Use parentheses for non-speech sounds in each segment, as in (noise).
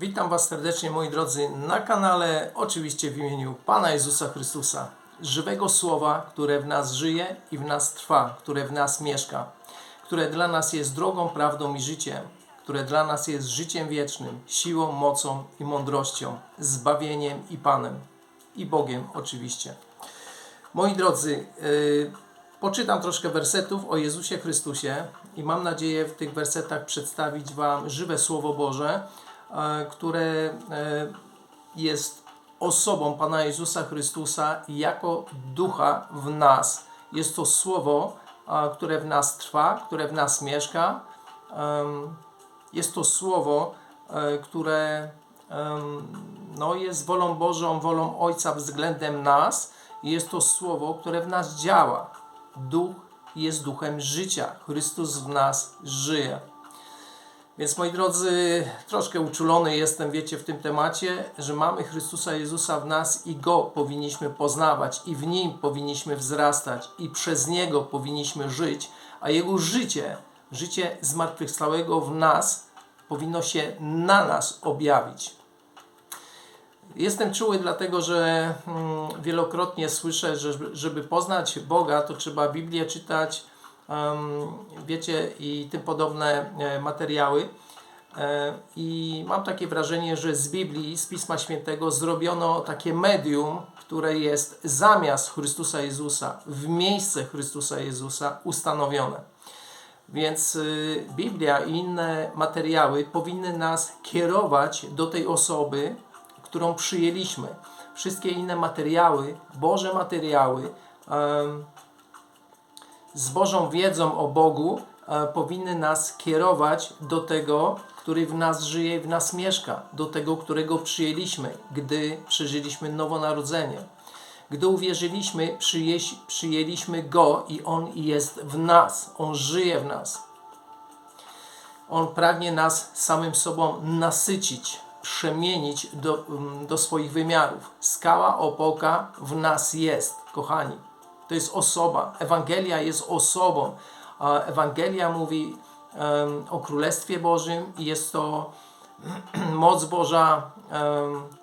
Witam Was serdecznie, moi drodzy, na kanale, oczywiście w imieniu Pana Jezusa Chrystusa, żywego Słowa, które w nas żyje i w nas trwa, które w nas mieszka, które dla nas jest drogą, prawdą i życiem, które dla nas jest życiem wiecznym, siłą, mocą i mądrością, zbawieniem i Panem, i Bogiem oczywiście. Moi drodzy, yy, poczytam troszkę wersetów o Jezusie Chrystusie i mam nadzieję w tych wersetach przedstawić Wam żywe Słowo Boże, które e, jest osobą Pana Jezusa Chrystusa jako ducha w nas. Jest to Słowo, a, które w nas trwa, które w nas mieszka. Jest to Słowo, e, które no, jest wolą Bożą, wolą Ojca względem nas. Jest to Słowo, które w nas działa. Duch jest duchem życia. Chrystus w nas żyje. Więc moi drodzy, troszkę uczulony jestem, wiecie, w tym temacie, że mamy Chrystusa Jezusa w nas i Go powinniśmy poznawać i w Nim powinniśmy wzrastać i przez Niego powinniśmy żyć, a Jego życie, życie zmartwychwstałego w nas powinno się na nas objawić. Jestem czuły, dlatego że mm, wielokrotnie słyszę, że żeby poznać Boga, to trzeba Biblię czytać, wiecie, i tym podobne e, materiały. E, I mam takie wrażenie, że z Biblii, z Pisma Świętego zrobiono takie medium, które jest zamiast Chrystusa Jezusa, w miejsce Chrystusa Jezusa ustanowione. Więc y, Biblia i inne materiały powinny nas kierować do tej osoby, którą przyjęliśmy. Wszystkie inne materiały, Boże materiały, z Bożą wiedzą o Bogu e, powinny nas kierować do tego, który w nas żyje i w nas mieszka, do tego, którego przyjęliśmy, gdy przeżyliśmy nowonarodzenie. Gdy uwierzyliśmy, przyjeś, przyjęliśmy Go i On jest w nas, On żyje w nas. On pragnie nas samym sobą nasycić, przemienić do, mm, do swoich wymiarów. Skała opoka w nas jest, kochani. To jest osoba. Ewangelia jest osobą. Ewangelia mówi o Królestwie Bożym i jest to (clears throat) moc Boża.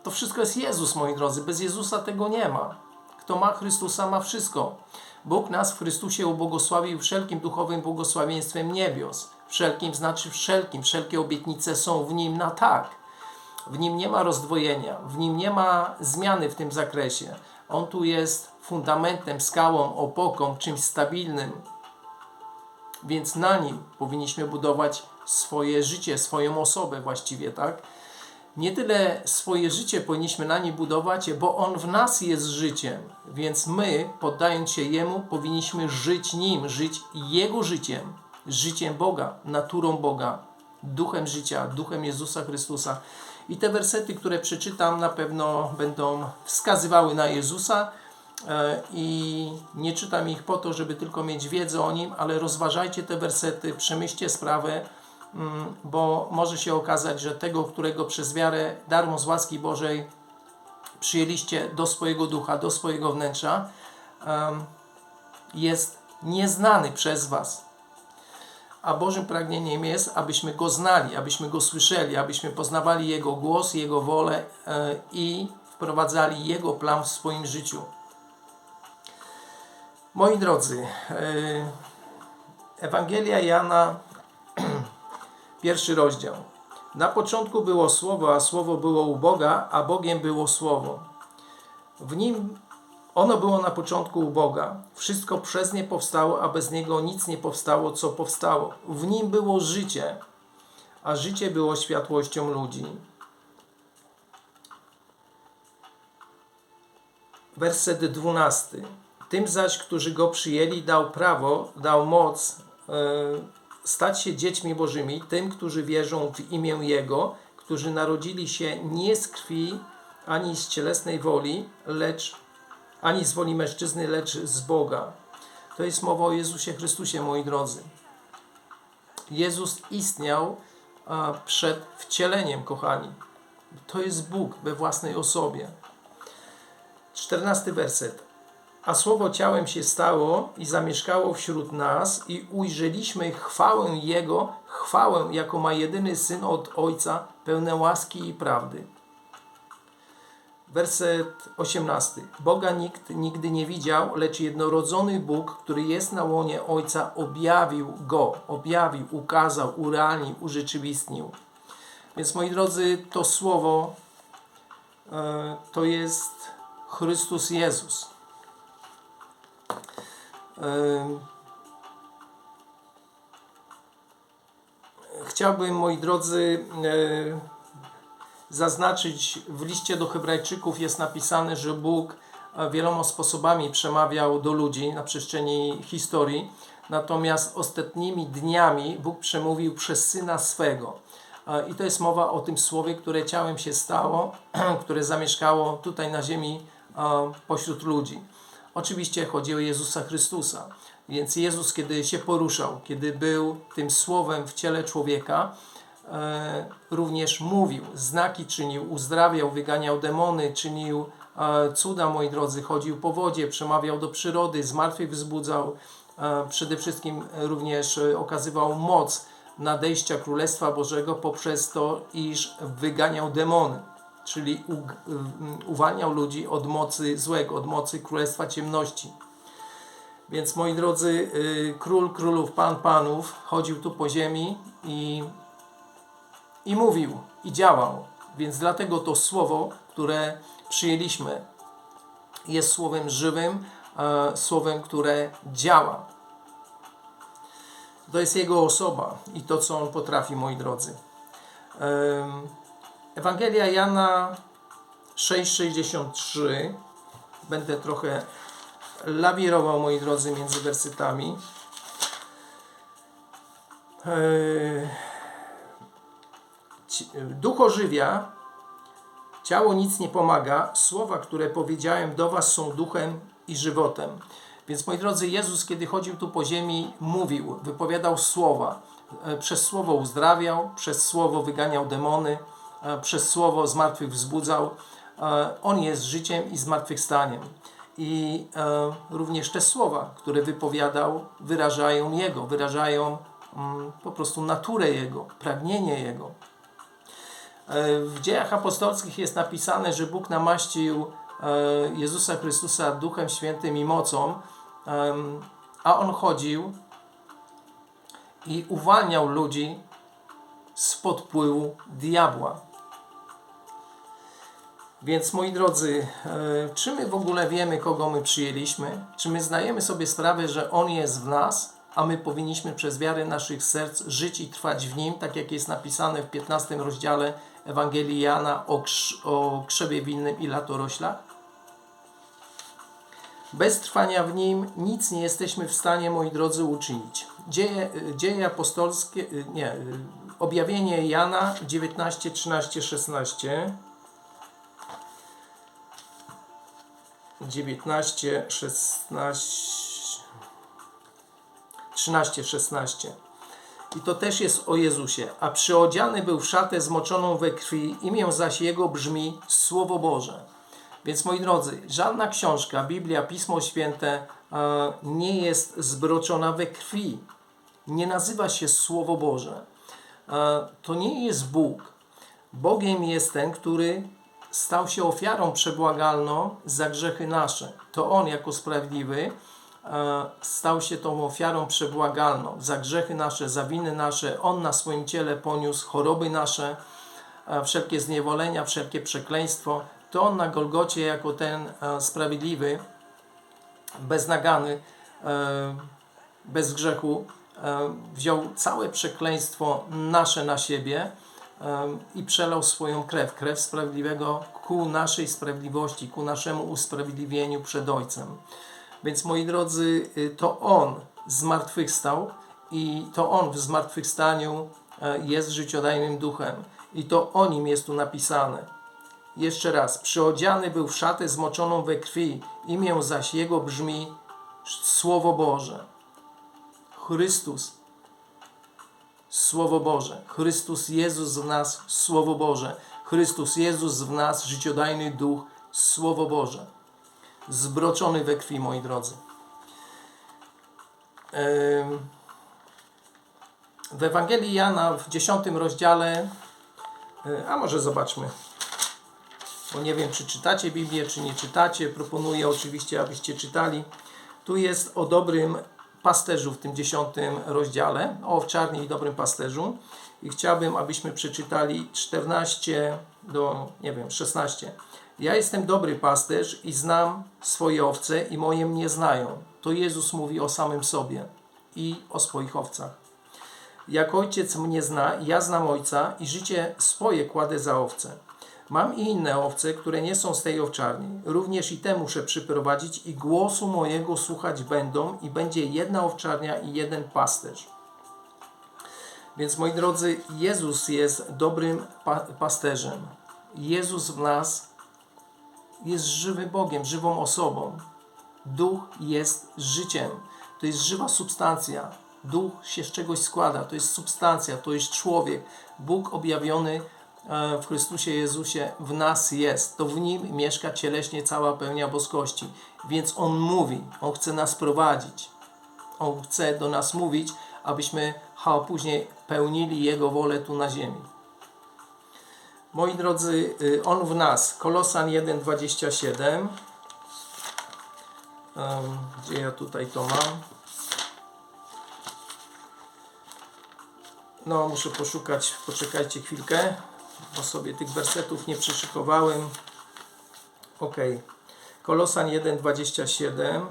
to wszystko jest Jezus, moi drodzy. Bez Jezusa tego nie ma. Kto ma Chrystusa, ma wszystko. Bóg nas w Chrystusie ubłogosławił wszelkim duchowym błogosławieństwem niebios. Wszelkim znaczy wszelkim. Wszelkie obietnice są w Nim na tak. W Nim nie ma rozdwojenia. W Nim nie ma zmiany w tym zakresie. On tu jest fundamentem, skałą, opoką, czymś stabilnym. Więc na Nim powinniśmy budować swoje życie, swoją osobę właściwie, tak? nie tyle swoje życie powinniśmy na nim budować, bo on w nas jest życiem, więc my, poddając się jemu, powinniśmy żyć nim, żyć jego życiem, życiem Boga, naturą Boga, duchem życia, duchem Jezusa Chrystusa. I te wersety, które przeczytam, na pewno będą wskazywały na Jezusa. E, I nie czytam ich po to, żeby tylko mieć wiedzę o nim, ale rozważajcie te wersety, przemyślcie sprawę, Mm, bo może się okazać, że tego, którego przez wiarę darmo z łaski Bożej przyjęliście do swojego ducha, do swojego wnętrza, jest nieznany przez Was. A Bożym pragnieniem jest, abyśmy Go znali, abyśmy Go słyszeli, abyśmy poznawali Jego głos, Jego wolę e, i wprowadzali Jego plan w swoim życiu. Moi drodzy, e, Ewangelia Jana (clears throat) Pierwszy rozdział. Na początku było Słowo, a Słowo było u Boga, a Bogiem było Słowo. W nim ono było na początku u Boga. Wszystko przez nie powstało, a bez niego nic nie powstało, co powstało. W nim było życie, a życie było światłością ludzi. Werset 12. Tym zaś, którzy go przyjęli, dał prawo, dał moc. Yy, stać się dziećmi Bożymi, tym, którzy wierzą w imię Jego, którzy narodzili się nie z krwi, ani z cielesnej woli, lecz ani z woli mężczyzny, lecz z Boga. To jest mowa o Jezusie Chrystusie, moi drodzy. Jezus istniał a, przed wcieleniem, kochani. To jest Bóg we własnej osobie. Czternasty werset. A słowo ciałem się stało i zamieszkało wśród nas, i ujrzeliśmy chwałę Jego, chwałę, jaką ma jedyny syn od Ojca, pełne łaski i prawdy. Werset 18. Boga nikt nigdy nie widział, lecz jednorodzony Bóg, który jest na łonie Ojca, objawił Go, objawił, ukazał, urealnił, urzeczywistnił. Więc moi drodzy, to słowo e, to jest Chrystus Jezus. Chciałbym, moi drodzy, zaznaczyć, w liście do Hebrajczyków jest napisane, że Bóg e, wieloma sposobami przemawiał do ludzi na przestrzeni historii, natomiast ostatnimi dniami Bóg przemówił przez Syna swego. E, I to jest mowa o tym słowie, które ciałem się stało, (clears throat) które zamieszkało tutaj na ziemi e, pośród ludzi. Oczywiście chodzi o Jezusa Chrystusa. Więc Jezus, kiedy się poruszał, kiedy był tym słowem w ciele człowieka, e, również mówił, znaki czynił, uzdrawiał, wyganiał demony, czynił e, cuda, moi drodzy, chodził po wodzie, przemawiał do przyrody, zmartwych wzbudzał, e, przede wszystkim również okazywał moc nadejścia Królestwa Bożego poprzez to, iż wyganiał demony, czyli y, uwalniał ludzi od mocy złego, od mocy Królestwa Ciemności. Więc moi drodzy, y, król królów, pan panów chodził tu po ziemi i, i mówił, i działał. Więc dlatego to słowo, które przyjęliśmy, jest słowem żywym, słowem, które działa. To jest Jego osoba i to, co On potrafi, moi drodzy. Em, Ewangelia Jana 6,63. Będę trochę lawirował, moi drodzy, między wersytami. Eee, Duch ożywia, ciało nic nie pomaga. Słowa, które powiedziałem do Was, są duchem i żywotem. Więc moi drodzy, Jezus, kiedy chodził tu po ziemi, mówił, wypowiadał słowa. E, Przez słowo uzdrawiał, przez słowo wyganiał demony, przez słowo zmartwych wzbudzał. E, On jest życiem i zmartwychwstaniem. I e, również te słowa, które wypowiadał, wyrażają Jego, wyrażają mm, po prostu naturę Jego, pragnienie Jego. E, W dziejach apostolskich jest napisane, że Bóg namaścił e, Jezusa Chrystusa Duchem Świętym i mocą, a On chodził i uwalniał ludzi spod wpływu diabła. Więc moi drodzy, e, czy my w ogóle wiemy, kogo my przyjęliśmy? Czy my zdajemy sobie sprawę, że On jest w nas, a my powinniśmy przez wiarę naszych serc żyć i trwać w Nim, tak jak jest napisane w 15 rozdziale Ewangelii Jana o, krz- o krzewie winnym i latoroślach? Bez trwania w Nim nic nie jesteśmy w stanie, moi drodzy, uczynić. Dzieje, dzieje apostolskie, nie, objawienie Jana 19, 13, 16. 19, 16, 13, 16. I to też jest o Jezusie. A przyodziany był w szatę zmoczoną we krwi, imię zaś Jego brzmi Słowo Boże. Więc moi drodzy, żadna książka, Biblia, Pismo Święte e, nie jest zbroczona we krwi. Nie nazywa się Słowo Boże. E, to nie jest Bóg. Bogiem jest ten, który stał się ofiarą przebłagalną za grzechy nasze. To On jako sprawiedliwy e, stał się tą ofiarą przebłagalną za grzechy nasze, za winy nasze. On na swoim ciele poniósł choroby nasze, e, wszelkie zniewolenia, wszelkie przekleństwo. To On na Golgocie jako ten e, sprawiedliwy, beznagany, bez grzechu, wziął całe przekleństwo nasze na siebie i przelał swoją krew, krew sprawiedliwego ku naszej sprawiedliwości, ku naszemu usprawiedliwieniu przed Ojcem. Więc moi drodzy, y, to On zmartwychwstał i to On w zmartwychwstaniu e, jest życiodajnym duchem. I to o Nim jest tu napisane. Jeszcze raz, przyodziany był w szatę zmoczoną we krwi, imię zaś Jego brzmi Słowo Boże. Chrystus Słowo Boże. Chrystus Jezus w nas, Słowo Boże. Chrystus Jezus w nas, życiodajny Duch, Słowo Boże. Zbroczony we krwi, moi drodzy. W Ewangelii Jana w 10 rozdziale E, A może zobaczmy. Bo nie wiem, czy czytacie Biblię, czy nie czytacie. Proponuję oczywiście, abyście czytali. Tu jest o dobrym pasterzu w tym dziesiątym rozdziale, o owczarni i dobrym pasterzu. I chciałbym, abyśmy przeczytali 14 do, nie wiem, 16. Ja jestem dobry pasterz i znam swoje owce i moje mnie znają. To Jezus mówi o samym sobie i o swoich owcach. Jak ojciec mnie zna, ja znam ojca i życie swoje kładę za owce. Mam i inne owce, które nie są z tej owczarni. Również i te muszę przyprowadzić i głosu mojego słuchać będą i będzie jedna owczarnia i jeden pasterz. Więc moi drodzy, Jezus jest dobrym pa pasterzem. Jezus w nas jest żywym Bogiem, żywą osobą. Duch jest życiem. To jest żywa substancja. Duch się z czegoś składa. To jest substancja, to jest człowiek. Bóg objawiony w Chrystusie Jezusie w nas jest. To w nim mieszka cieleśnie cała pełnia boskości. Więc On mówi, On chce nas prowadzić. On chce do nas mówić, abyśmy a później pełnili Jego wolę tu na ziemi. Moi drodzy, y, On w nas, Kolosan 1,27. Em, Gdzie ja tutaj to mam? No, muszę poszukać, poczekajcie chwilkę, bo sobie tych wersetów nie przyszykowałem. Ok. Kolosan 1,27.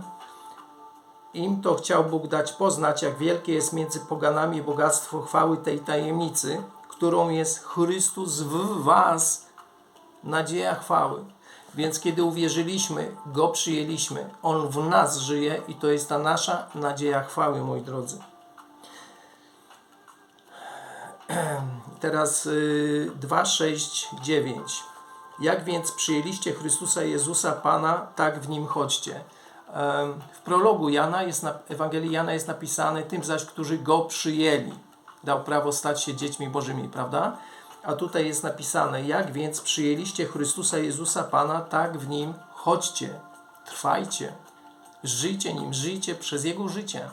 Im to chciał Bóg dać poznać, jak wielkie jest między poganami bogactwo chwały tej tajemnicy, którą jest Chrystus w Was, nadzieja chwały. Więc kiedy uwierzyliśmy, Go przyjęliśmy, On w nas żyje i to jest ta nasza nadzieja chwały, moi drodzy. (clears throat) Teraz y, 2, 6, 9. Jak więc przyjęliście Chrystusa Jezusa Pana, tak w Nim chodźcie. W prologu Jana jest Ewangelii Jana jest napisane tym zaś, którzy Go przyjęli. Dał prawo stać się dziećmi Bożymi, prawda? A tutaj jest napisane, jak więc przyjęliście Chrystusa Jezusa Pana, tak w Nim chodźcie, trwajcie, żyjcie Nim, żyjcie przez Jego życie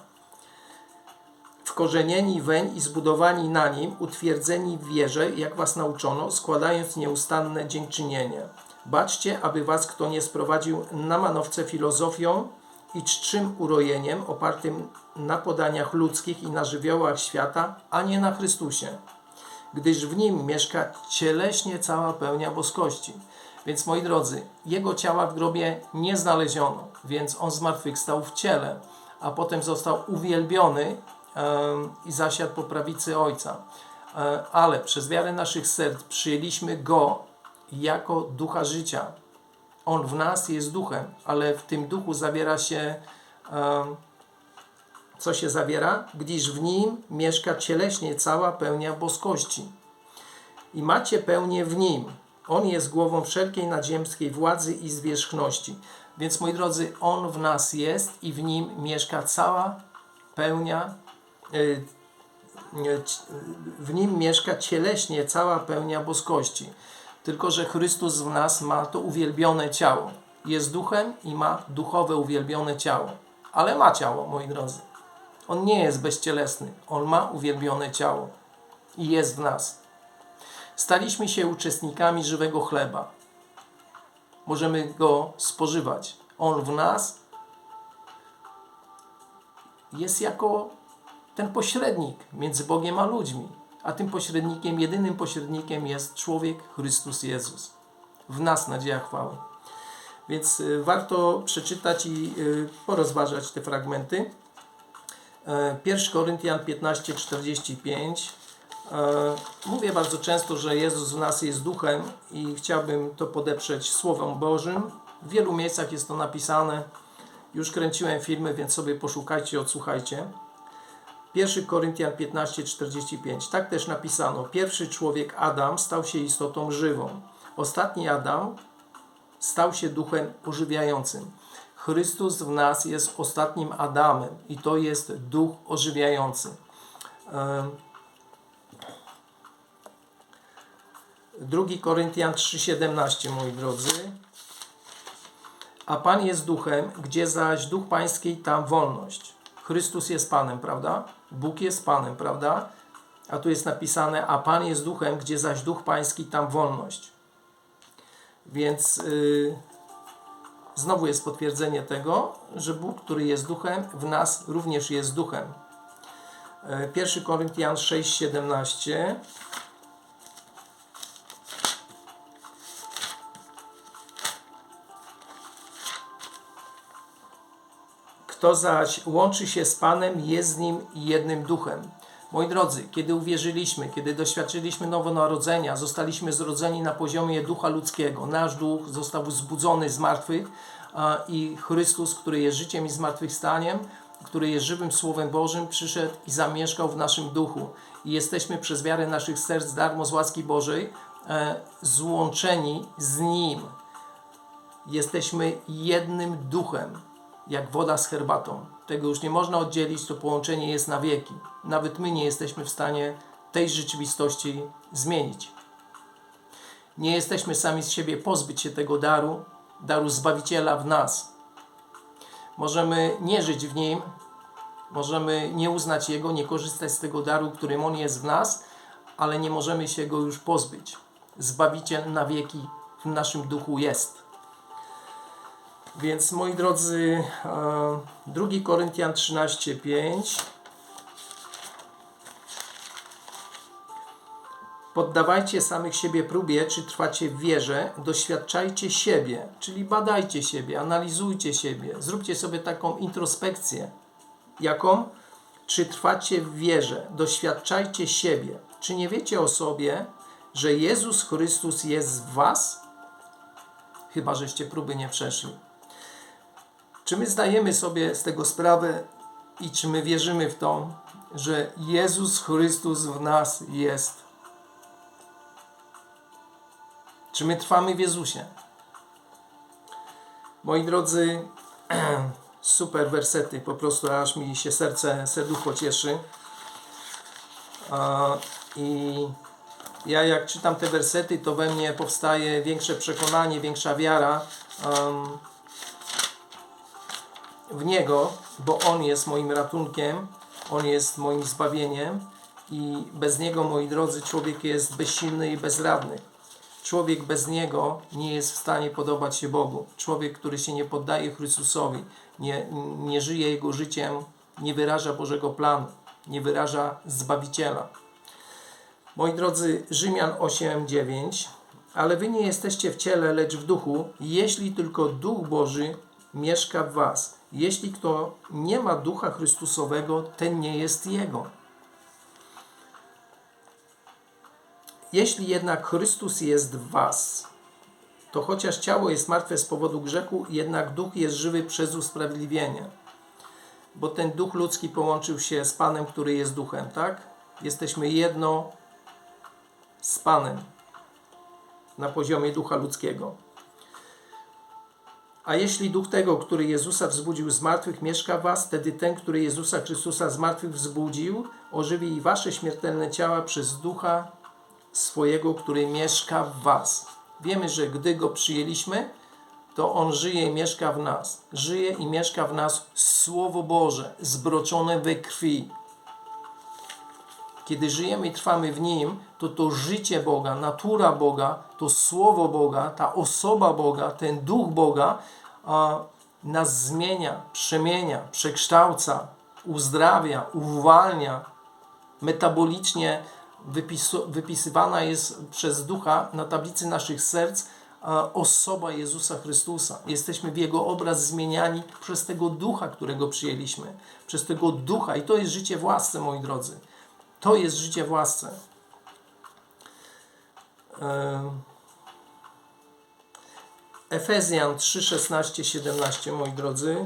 wkorzenieni weń i zbudowani na nim, utwierdzeni w wierze, jak was nauczono, składając nieustanne dziękczynienie. Baczcie, aby was kto nie sprowadził na manowce filozofią i czczym urojeniem opartym na podaniach ludzkich i na żywiołach świata, a nie na Chrystusie. Gdyż w nim mieszka cieleśnie cała pełnia boskości. Więc moi drodzy, jego ciała w grobie nie znaleziono, więc on zmartwychwstał w ciele, a potem został uwielbiony i zasiadł po prawicy Ojca. E, Ale przez wiarę naszych serc przyjęliśmy Go jako ducha życia. On w nas jest duchem, ale w tym duchu zawiera się, co się zawiera? Gdyż w nim mieszka cieleśnie cała pełnia boskości. I macie pełnię w nim. On jest głową wszelkiej nadziemskiej władzy i zwierzchności. Więc moi drodzy, On w nas jest i w nim mieszka cała pełnia, w nim mieszka cieleśnie cała pełnia boskości. Tylko, że Chrystus w nas ma to uwielbione ciało. Jest duchem i ma duchowe uwielbione ciało. Ale ma ciało, moi drodzy. On nie jest bezcielesny. On ma uwielbione ciało i jest w nas. Staliśmy się uczestnikami żywego chleba. Możemy go spożywać. On w nas jest jako ten pośrednik między Bogiem a ludźmi. A tym pośrednikiem, jedynym pośrednikiem jest człowiek Chrystus Jezus. W nas nadzieja chwały. Więc y, warto przeczytać i y, porozważać te fragmenty. E, 1 Koryntian 15, 45. E, Mówię bardzo często, że Jezus w nas jest duchem i chciałbym to podeprzeć Słowem Bożym. W wielu miejscach jest to napisane. Już kręciłem filmy, więc sobie poszukajcie, odsłuchajcie. 1 Koryntian 15, 45. Tak też napisano. Pierwszy człowiek Adam stał się istotą żywą. Ostatni Adam stał się duchem ożywiającym. Chrystus w nas jest ostatnim Adamem i to jest duch ożywiający. 2 Koryntian 3,17, moi drodzy. A Pan jest duchem, gdzie zaś duch pański, tam wolność. Chrystus jest Panem, prawda? Bóg jest Panem, prawda? A tu jest napisane, a Pan jest duchem, gdzie zaś duch pański, tam wolność. Więc yy, znowu jest potwierdzenie tego, że Bóg, który jest duchem, w nas również jest duchem. 1 Koryntian 6, Kto zaś łączy się z Panem, jest z Nim jednym duchem. Moi drodzy, kiedy uwierzyliśmy, kiedy doświadczyliśmy nowonarodzenia, zostaliśmy zrodzeni na poziomie ducha ludzkiego, nasz duch został wzbudzony z martwych i Chrystus, który jest życiem i zmartwychwstaniem, który jest żywym Słowem Bożym, przyszedł i zamieszkał w naszym duchu. I jesteśmy przez wiarę naszych serc darmo z łaski Bożej e, złączeni z Nim. Jesteśmy jednym duchem jak woda z herbatą. Tego już nie można oddzielić, to połączenie jest na wieki. Nawet my nie jesteśmy w stanie tej rzeczywistości zmienić. Nie jesteśmy sami z siebie pozbyć się tego daru, daru Zbawiciela w nas. Możemy nie żyć w nim, możemy nie uznać Jego, nie korzystać z tego daru, którym On jest w nas, ale nie możemy się Go już pozbyć. Zbawiciel na wieki w naszym duchu jest. Więc moi drodzy, 2 Koryntian 13:5 Poddawajcie samych siebie próbie, czy trwacie w wierze, doświadczajcie siebie, czyli badajcie siebie, analizujcie siebie, zróbcie sobie taką introspekcję. Jaką? Czy trwacie w wierze, doświadczajcie siebie. Czy nie wiecie o sobie, że Jezus Chrystus jest w Was? Chyba, żeście próby nie przeszli. Czy my zdajemy sobie z tego sprawę i czy my wierzymy w to, że Jezus Chrystus w nas jest? Czy my trwamy w Jezusie? Moi drodzy, (clears throat) super wersety, po prostu aż mi się serce, serducho cieszy. I ja jak czytam te wersety, to we mnie powstaje większe przekonanie, większa wiara w Niego, bo On jest moim ratunkiem, On jest moim zbawieniem i bez Niego, moi drodzy, człowiek jest bezsilny i bezradny. Człowiek bez Niego nie jest w stanie podobać się Bogu. Człowiek, który się nie poddaje Chrystusowi, nie, nie żyje Jego życiem, nie wyraża Bożego planu, nie wyraża Zbawiciela. Moi drodzy, Rzymian 8:9 ale wy nie jesteście w ciele, lecz w duchu, jeśli tylko Duch Boży mieszka w was. Jeśli kto nie ma ducha Chrystusowego, ten nie jest jego. Jeśli jednak Chrystus jest w was, to chociaż ciało jest martwe z powodu grzechu, jednak duch jest żywy przez usprawiedliwienie. Bo ten duch ludzki połączył się z Panem, który jest duchem, tak? Jesteśmy jedno z Panem na poziomie ducha ludzkiego. A jeśli duch tego, który Jezusa wzbudził z martwych, mieszka w was, wtedy ten, który Jezusa Chrystusa z martwych wzbudził, ożywi i wasze śmiertelne ciała przez ducha swojego, który mieszka w was. Wiemy, że gdy go przyjęliśmy, to on żyje i mieszka w nas. Żyje i mieszka w nas Słowo Boże, zbroczone we krwi. Kiedy żyjemy i trwamy w nim, to to życie Boga, natura Boga, to Słowo Boga, ta osoba Boga, ten Duch Boga a, nas zmienia, przemienia, przekształca, uzdrawia, uwalnia. Metabolicznie wypisywana jest przez Ducha na tablicy naszych serc osoba Jezusa Chrystusa. Jesteśmy w Jego obraz zmieniani przez tego Ducha, którego przyjęliśmy. Przez tego Ducha. I to jest życie w łasce, moi drodzy. To jest życie w łasce. Efezjan 3, 16, 17, moi drodzy.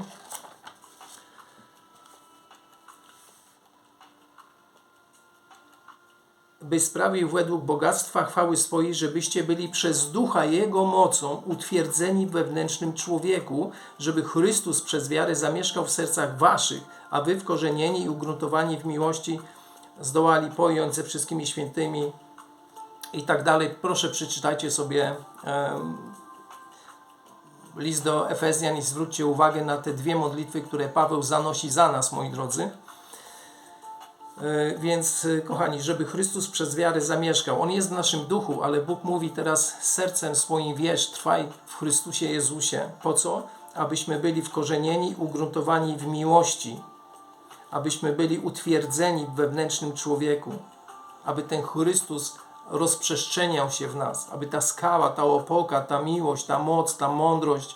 by sprawił według bogactwa chwały swojej, żebyście byli przez ducha Jego mocą utwierdzeni w wewnętrznym człowieku, żeby Chrystus przez wiarę zamieszkał w sercach waszych, a wy wkorzenieni i ugruntowani w miłości zdołali pojąć ze wszystkimi świętymi i tak dalej. Proszę przeczytajcie sobie list do Efezjan i zwróćcie uwagę na te dwie modlitwy, które Paweł zanosi za nas, moi drodzy. E, Więc, e, kochani, żeby Chrystus przez wiarę zamieszkał. On jest w naszym duchu, ale Bóg mówi teraz sercem swoim: wierz, trwaj w Chrystusie Jezusie. Po co? Abyśmy byli wkorzenieni, ugruntowani w miłości, abyśmy byli utwierdzeni w wewnętrznym człowieku, aby ten Chrystus rozprzestrzeniał się w nas, aby ta skała, ta opoka, ta miłość, ta moc, ta mądrość,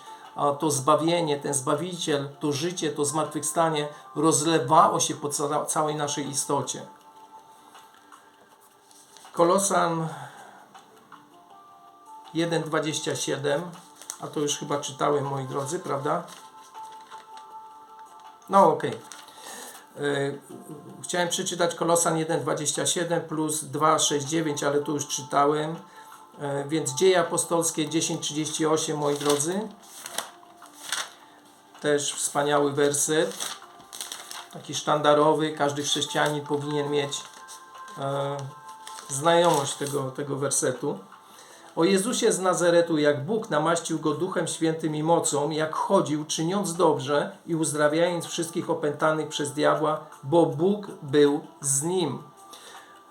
to zbawienie, ten Zbawiciel, to życie, to zmartwychwstanie rozlewało się po ca- całej naszej istocie. Kolosan 1,27, a to już chyba czytałem, moi drodzy, prawda? No okej. Y, Chciałem przeczytać Kolosan 1,27 plus 2,69, ale to już czytałem. Y, Więc dzieje apostolskie 10,38, moi drodzy. Też wspaniały werset. Taki sztandarowy. Każdy chrześcijanin powinien mieć e, znajomość tego, tego wersetu. O Jezusie z Nazaretu, jak Bóg namaścił go Duchem Świętym i mocą, jak chodził, czyniąc dobrze i uzdrawiając wszystkich opętanych przez diabła, bo Bóg był z nim.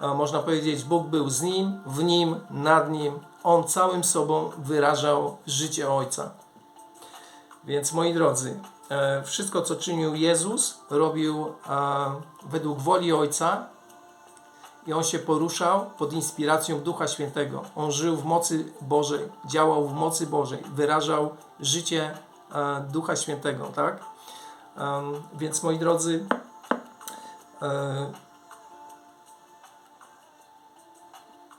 Można powiedzieć, Bóg był z nim, w nim, nad nim. On całym sobą wyrażał życie Ojca. Więc moi drodzy, e, wszystko co czynił Jezus, robił według woli Ojca, i on się poruszał pod inspiracją Ducha Świętego. On żył w mocy Bożej, działał w mocy Bożej, wyrażał życie e, Ducha Świętego, tak? Więc moi drodzy, e,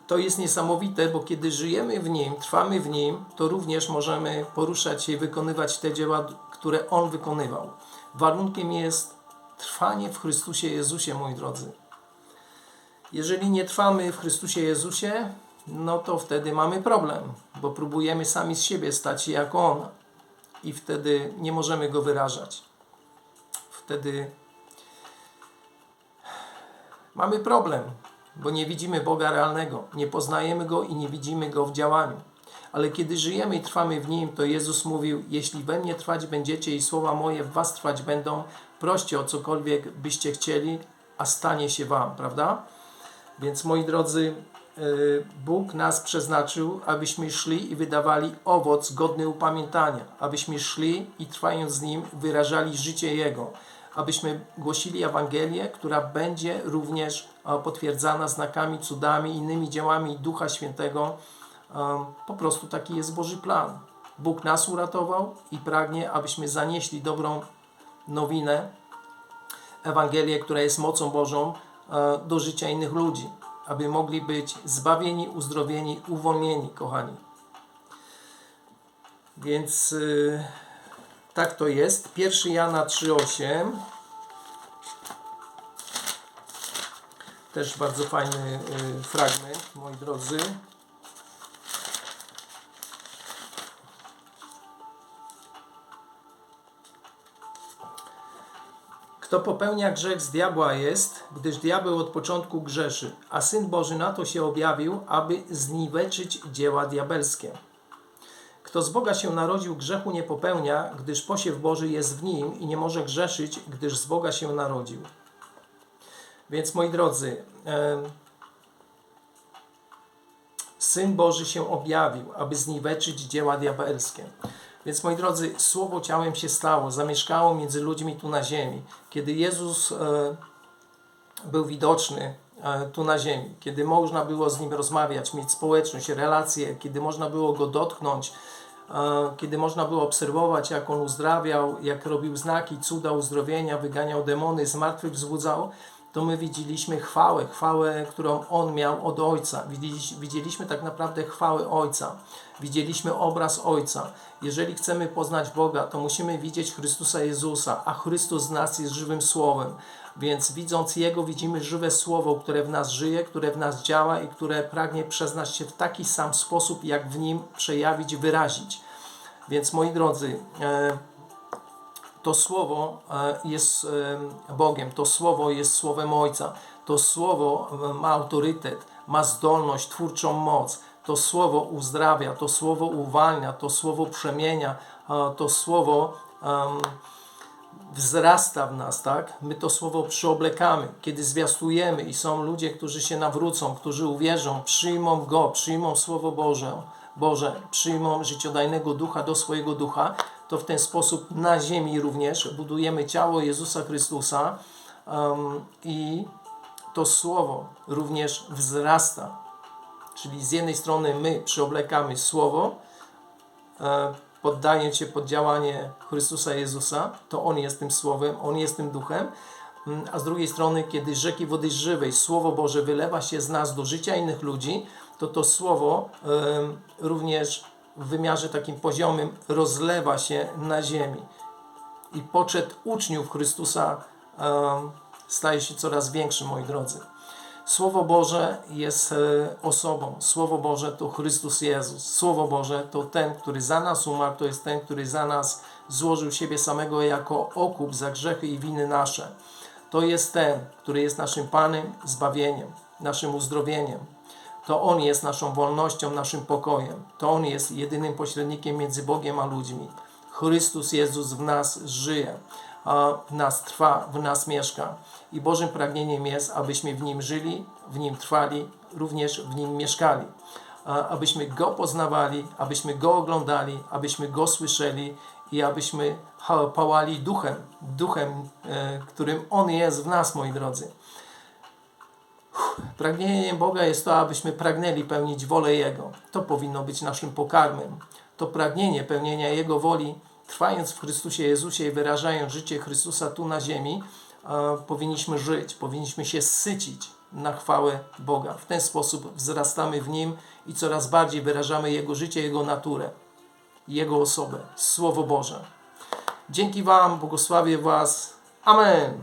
to jest niesamowite, bo kiedy żyjemy w Nim, trwamy w Nim, to również możemy poruszać się i wykonywać te dzieła, które On wykonywał. Warunkiem jest trwanie w Chrystusie Jezusie, moi drodzy. Jeżeli nie trwamy w Chrystusie Jezusie, no to wtedy mamy problem, bo próbujemy sami z siebie stać się jak On i wtedy nie możemy Go wyrażać. Wtedy mamy problem, bo nie widzimy Boga realnego, nie poznajemy Go i nie widzimy Go w działaniu. Ale kiedy żyjemy i trwamy w Nim, to Jezus mówił, jeśli we mnie trwać będziecie i słowa moje w was trwać będą, proście o cokolwiek byście chcieli, a stanie się wam, prawda? Więc moi drodzy, y, Bóg nas przeznaczył, abyśmy szli i wydawali owoc godny upamiętania, abyśmy szli i trwając z Nim wyrażali życie Jego, abyśmy głosili Ewangelię, która będzie również e, potwierdzana znakami, cudami, innymi dziełami Ducha Świętego. E, Po prostu taki jest Boży plan. Bóg nas uratował i pragnie, abyśmy zanieśli dobrą nowinę, Ewangelię, która jest mocą Bożą e, do życia innych ludzi, aby mogli być zbawieni, uzdrowieni, uwolnieni, kochani. Więc y, tak to jest. 1 Jana 3,8 też bardzo fajny y, fragment, moi drodzy. Kto popełnia grzech z diabła jest, gdyż diabeł od początku grzeszy, a Syn Boży na to się objawił, aby zniweczyć dzieła diabelskie. Kto z Boga się narodził, grzechu nie popełnia, gdyż posiew Boży jest w nim i nie może grzeszyć, gdyż z Boga się narodził. Więc moi drodzy, Syn Boży się objawił, aby zniweczyć dzieła diabelskie. Więc moi drodzy, Słowo ciałem się stało, zamieszkało między ludźmi tu na ziemi. Kiedy Jezus e, był widoczny e, tu na ziemi, kiedy można było z Nim rozmawiać, mieć społeczność, relacje, kiedy można było Go dotknąć, e, kiedy można było obserwować, jak On uzdrawiał, jak robił znaki, cuda uzdrowienia, wyganiał demony, zmartwych wzbudzał, to my widzieliśmy chwałę, chwałę, którą On miał od Ojca. Widzieliśmy, tak naprawdę chwałę Ojca. Widzieliśmy obraz Ojca. Jeżeli chcemy poznać Boga, to musimy widzieć Chrystusa Jezusa, a Chrystus z nas jest żywym Słowem. Więc widząc Jego, widzimy żywe Słowo, które w nas żyje, które w nas działa i które pragnie przeznać się w taki sam sposób, jak w Nim przejawić, wyrazić. Więc moi drodzy, e, to słowo e, jest e, Bogiem, to słowo jest słowem Ojca, to słowo e, ma autorytet, ma zdolność, twórczą moc, to słowo uzdrawia, to słowo uwalnia, to słowo przemienia, to słowo wzrasta w nas, tak? My to słowo przyoblekamy, kiedy zwiastujemy i są ludzie, którzy się nawrócą, którzy uwierzą, przyjmą Go, przyjmą Słowo Boże, Boże, przyjmą życiodajnego ducha do swojego ducha, to w ten sposób na ziemi również budujemy ciało Jezusa Chrystusa um, i to słowo również wzrasta. Czyli z jednej strony my przyoblekamy słowo, e, poddając się pod działanie Chrystusa Jezusa, to On jest tym Słowem, On jest tym Duchem, Mm, a z drugiej strony, kiedy rzeki wody żywej, Słowo Boże wylewa się z nas do życia innych ludzi, to to Słowo em, również w wymiarze takim poziomym rozlewa się na ziemi. I poczet uczniów Chrystusa staje się coraz większy, moi drodzy. Słowo Boże jest e, osobą. Słowo Boże to Chrystus Jezus. Słowo Boże to ten, który za nas umarł, to jest ten, który za nas złożył siebie samego jako okup za grzechy i winy nasze. To jest ten, który jest naszym Panem, zbawieniem, naszym uzdrowieniem. To On jest naszą wolnością, naszym pokojem. To On jest jedynym pośrednikiem między Bogiem a ludźmi. Chrystus Jezus w nas żyje, a w nas trwa, w nas mieszka. I Bożym pragnieniem jest, abyśmy w Nim żyli, w Nim trwali, również w Nim mieszkali. Abyśmy Go poznawali, abyśmy Go oglądali, abyśmy Go słyszeli i abyśmy pałali duchem, duchem, e, którym On jest w nas, moi drodzy. Pragnieniem Boga jest to, abyśmy pragnęli pełnić wolę Jego. To powinno być naszym pokarmem. To pragnienie pełnienia Jego woli, trwając w Chrystusie Jezusie i wyrażając życie Chrystusa tu na ziemi, e, powinniśmy żyć, powinniśmy się sycić na chwałę Boga. W ten sposób wzrastamy w Nim i coraz bardziej wyrażamy Jego życie, Jego naturę, Jego osobę, Słowo Boże. Dzięki Wam, błogosławię Was. Amen.